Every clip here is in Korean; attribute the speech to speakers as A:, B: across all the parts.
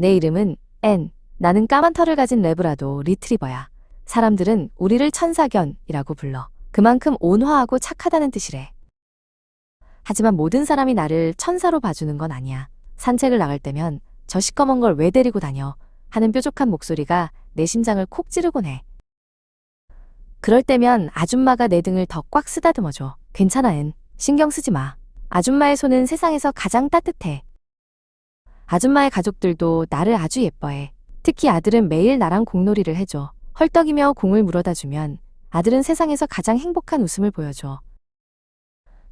A: 내 이름은 앤. 나는 까만 털을 가진 레브라도 리트리버야. 사람들은 우리를 천사견이라고 불러. 그만큼 온화하고 착하다는 뜻이래. 하지만 모든 사람이 나를 천사로 봐주는 건 아니야. 산책을 나갈 때면 저 시꺼먼 걸 왜 데리고 다녀? 하는 뾰족한 목소리가 내 심장을 콕 찌르곤 해. 그럴 때면 아줌마가 내 등을 더 꽉 쓰다듬어줘. 괜찮아, 앤. 신경 쓰지 마. 아줌마의 손은 세상에서 가장 따뜻해. 아줌마의 가족들도 나를 아주 예뻐해. 특히 아들은 매일 나랑 공놀이를 해줘. 헐떡이며 공을 물어다 주면 아들은 세상에서 가장 행복한 웃음을 보여줘.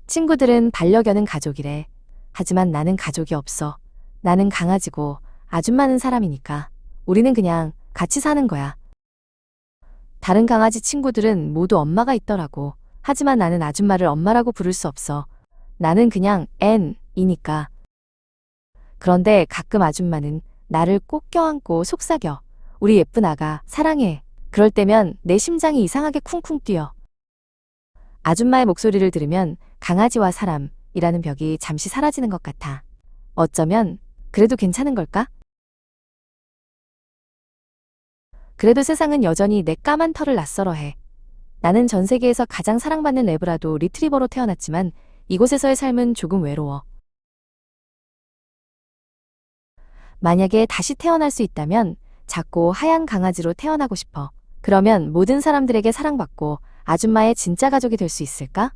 A: 친구들은 반려견은 가족이래. 하지만 나는 가족이 없어. 나는 강아지고 아줌마는 사람이니까. 우리는 그냥 같이 사는 거야. 다른 강아지 친구들은 모두 엄마가 있더라고. 하지만 나는 아줌마를 엄마라고 부를 수 없어. 나는 그냥 앤이니까. 그런데 가끔 아줌마는 나를 꼭 껴안고 속삭여. 우리 예쁜 아가, 사랑해. 그럴 때면 내 심장이 이상하게 쿵쿵 뛰어. 아줌마의 목소리를 들으면 강아지와 사람이라는 벽이 잠시 사라지는 것 같아. 어쩌면 그래도 괜찮은 걸까? 그래도 세상은 여전히 내 까만 털을 낯설어 해. 나는 전 세계에서 가장 사랑받는 레브라도 리트리버로 태어났지만 이곳에서의 삶은 조금 외로워. 만약에 다시 태어날 수 있다면 작고 하얀 강아지로 태어나고 싶어. 그러면 모든 사람들에게 사랑받고 아줌마의 진짜 가족이 될 수 있을까?